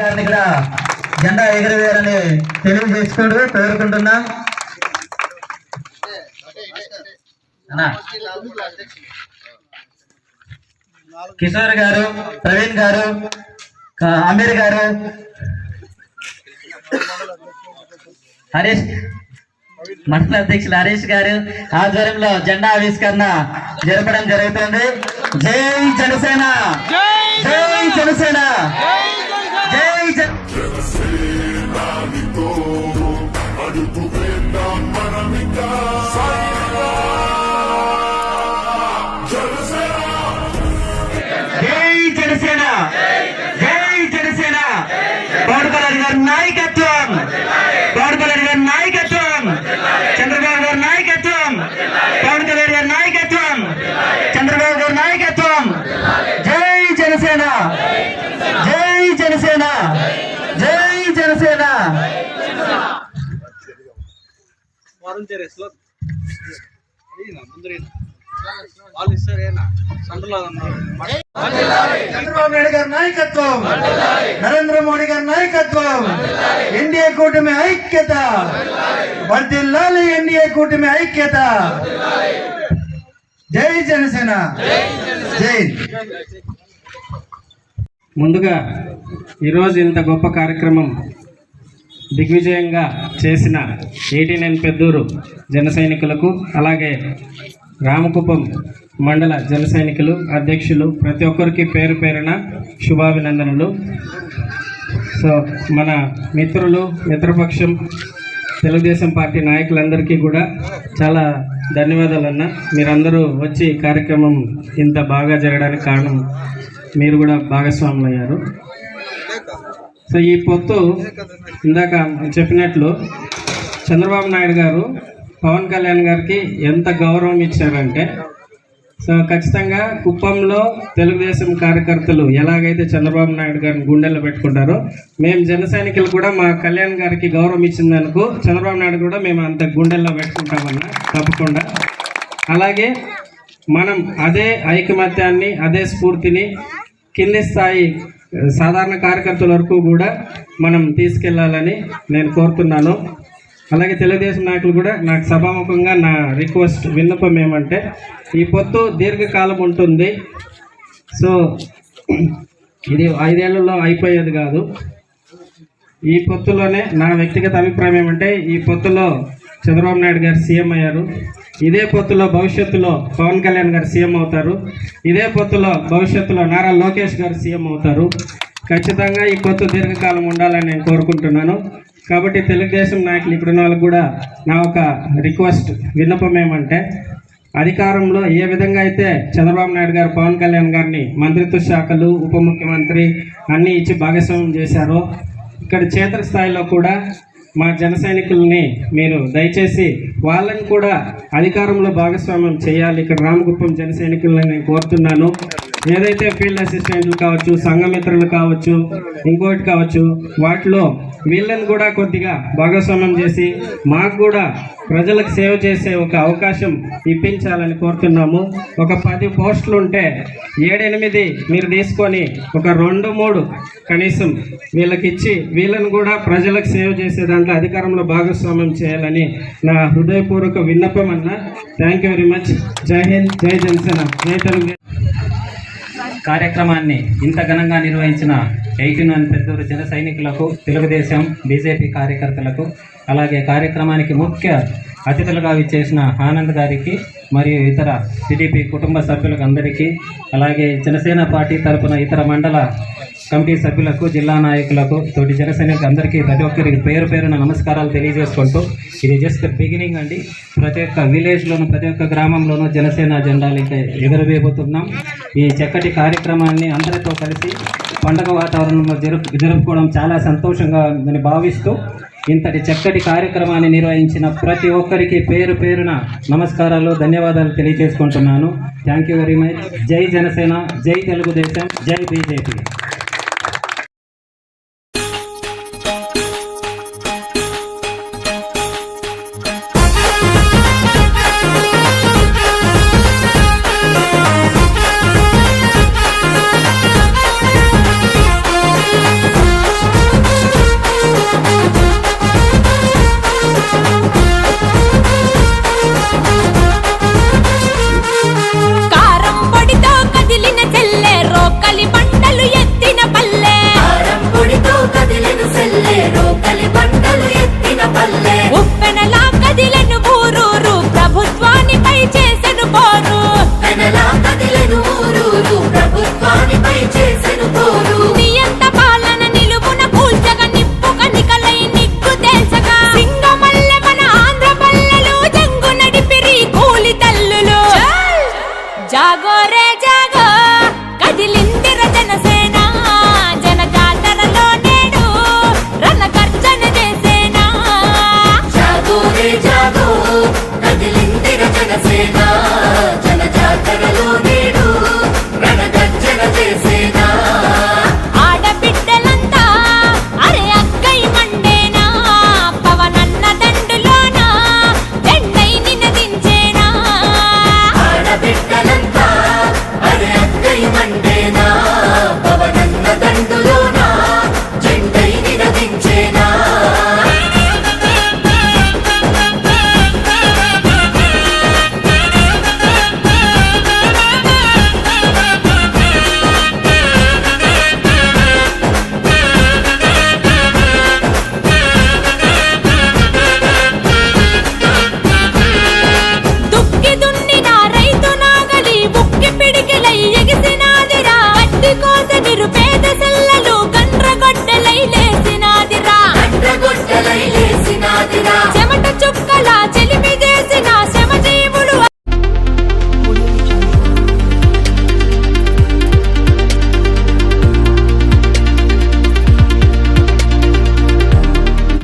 గారిని ఇక్కడ జెండా ఎగరవేయాలని తెలియజేసుకుంటూ కోరుకుంటున్నా. అన్నా. కిషోర్ గారు ప్రవీణ్ గారు అమీర్ గారు. హరీష్ మండల అధ్యక్షులు హరీష్ గారు ఆధ్వర్యంలో జెండా ఆవిష్కరణ జరపడం జరుగుతుంది. జై జనసేన! జై జనసేన! గారి నాయకత్వం. చంద్రబాబు గారి నాయకత్వం. జై జనసేన. జై జనసేన. జై జనసేన. చంద్రబాబు నాయుడు గారి నాయకత్వం. నరేంద్ర మోడీ గారి నాయకత్వం. ఎన్డీఏ కూటమి ఐక్యత. వర్దిల్లాలి ఎన్డీఏ కూటమి ఐక్యత. జై జనసేన. జై ముందుగా ఈరోజు ఇంత గొప్ప కార్యక్రమం దిగ్విజయంగా చేసిన ఎయిటీ నైన్ పెద్దూరు జన సైనికులకు అలాగే రామకుపం మండల జన సైనికులు అధ్యక్షులు ప్రతి ఒక్కరికి పేరు పేరున శుభాభినందనలు. సో మన మిత్రులు మిత్రపక్షం తెలుగుదేశం పార్టీ నాయకులందరికీ కూడా చాలా ధన్యవాదాలు అన్న మీరందరూ వచ్చి కార్యక్రమం ఇంత బాగా జరగడానికి కారణం మీరు కూడా భాగస్వాములు అయ్యారు సో ఈ పొత్తు ఇందాక చెప్పినట్లు చంద్రబాబు నాయుడు గారు పవన్ కళ్యాణ్ గారికి ఎంత గౌరవం ఇచ్చారంటే సో ఖచ్చితంగా కుప్పంలో తెలుగుదేశం కార్యకర్తలు ఎలాగైతే చంద్రబాబు నాయుడు గారిని గుండెల్లో పెట్టుకుంటారో మేము జన సైనికులు కూడా మా కళ్యాణ్ గారికి గౌరవం ఇచ్చిందనుకో చంద్రబాబు నాయుడు కూడా మేము అంత గుండెల్లో పెట్టుకుంటామన్న తప్పకుండా. అలాగే మనం అదే ఐకమత్యాన్ని అదే స్ఫూర్తిని కింది స్థాయి సాధారణ కార్యకర్తల వరకు కూడా మనం తీసుకెళ్ళాలని నేను కోరుతున్నాను. అలాగే తెలుగుదేశం నాయకులు కూడా నాకు సభాముఖంగా నా రిక్వెస్ట్ విన్నపం ఏమంటే ఈ పొత్తు దీర్ఘకాలం ఉంటుంది. సో ఇది ఐదేళ్ళలో అయిపోయేది కాదు. ఈ పొత్తులోనే నా వ్యక్తిగత అభిప్రాయం ఏమంటే ఈ పొత్తులో చంద్రబాబు నాయుడు గారు సీఎం అయ్యారు. ఇదే పొత్తులో భవిష్యత్తులో పవన్ కళ్యాణ్ గారు సీఎం అవుతారు. ఇదే పొత్తులో భవిష్యత్తులో నారా లోకేష్ గారు సీఎం అవుతారు. ఖచ్చితంగా ఈ పొత్తు దీర్ఘకాలం ఉండాలని నేను కోరుకుంటున్నాను. కాబట్టి తెలుగుదేశం నాయకులు ఇప్పుడున్న వాళ్ళకు కూడా నా ఒక రిక్వెస్ట్ విన్నపం ఏమంటే అధికారంలో ఏ విధంగా అయితే చంద్రబాబు నాయుడు గారు పవన్ కళ్యాణ్ గారిని మంత్రిత్వ శాఖలు ఉప ముఖ్యమంత్రి అన్నీ ఇచ్చి భాగస్వామ్యం చేశారో ఇక్కడ క్షేత్ర స్థాయిలో కూడా మా జన సైనికుల్ని మీరు దయచేసి వాళ్ళని కూడా అధికారంలో భాగస్వామ్యం చేయాలి. ఇక్కడ రామగుప్పం జన సైనికులని నేను కోరుతున్నాను. ఏదైతే ఫీల్డ్ అసిస్టెంట్లు కావచ్చు సంఘమిత్రులు కావచ్చు ఇంకోటి కావచ్చు వాటిలో వీళ్ళని కూడా కొద్దిగా భాగస్వామ్యం చేసి మాకు కూడా ప్రజలకు సేవ చేసే ఒక అవకాశం ఇప్పించాలని కోరుతున్నాము. ఒక పది పోస్టులు ఉంటే ఏడెనిమిది మీరు తీసుకొని ఒక రెండు మూడు కనీసం వీళ్ళకి ఇచ్చి వీళ్ళని కూడా ప్రజలకు సేవ చేసే దాంట్లో అధికారంలో భాగస్వామ్యం చేయాలని నా హృదయపూర్వక విన్నపం అన్న. థ్యాంక్ యూ వెరీ మచ్ జై హింద్ జై జనసేన జై తెలుగు. కార్యక్రమాన్ని ఇంత ఘనంగా నిర్వహించిన ఎయిటీన్ వన్ పెద్దూరు జన సైనికులకు తెలుగుదేశం బీజేపీ కార్యకర్తలకు అలాగే కార్యక్రమానికి ముఖ్య అతిథులుగా విచ్చేసిన ఆనంద్ గారికి మరియు ఇతర టీడీపీ కుటుంబ సభ్యులకు అందరికీ అలాగే జనసేన పార్టీ తరపున ఇతర మండల కమిటీ సభ్యులకు జిల్లా నాయకులకు తోటి జన అందరికీ ప్రతి ఒక్కరికి పేరు పేరున నమస్కారాలు తెలియజేసుకుంటూ ఇది జస్ట్ బిగినింగ్ అండి. ప్రతి ఒక్క విలేజ్లోను ప్రతి ఒక్క గ్రామంలోనూ జనసేన జెండాలు ఇంకా ఎగురవేయబోతున్నాం. ఈ చక్కటి కార్యక్రమాన్ని అందరితో కలిసి పండగ వాతావరణంలో జరుపు జరుపుకోవడం చాలా సంతోషంగా ఉందని భావిస్తూ ఇంతటి చక్కటి కార్యక్రమాన్ని నిర్వహించిన ప్రతి ఒక్కరికి పేరు పేరున నమస్కారాలు ధన్యవాదాలు తెలియజేసుకుంటున్నాను. థ్యాంక్ యూ వెరీ మచ్ జై జనసేన జై తెలుగుదేశం జై బీజేపీ.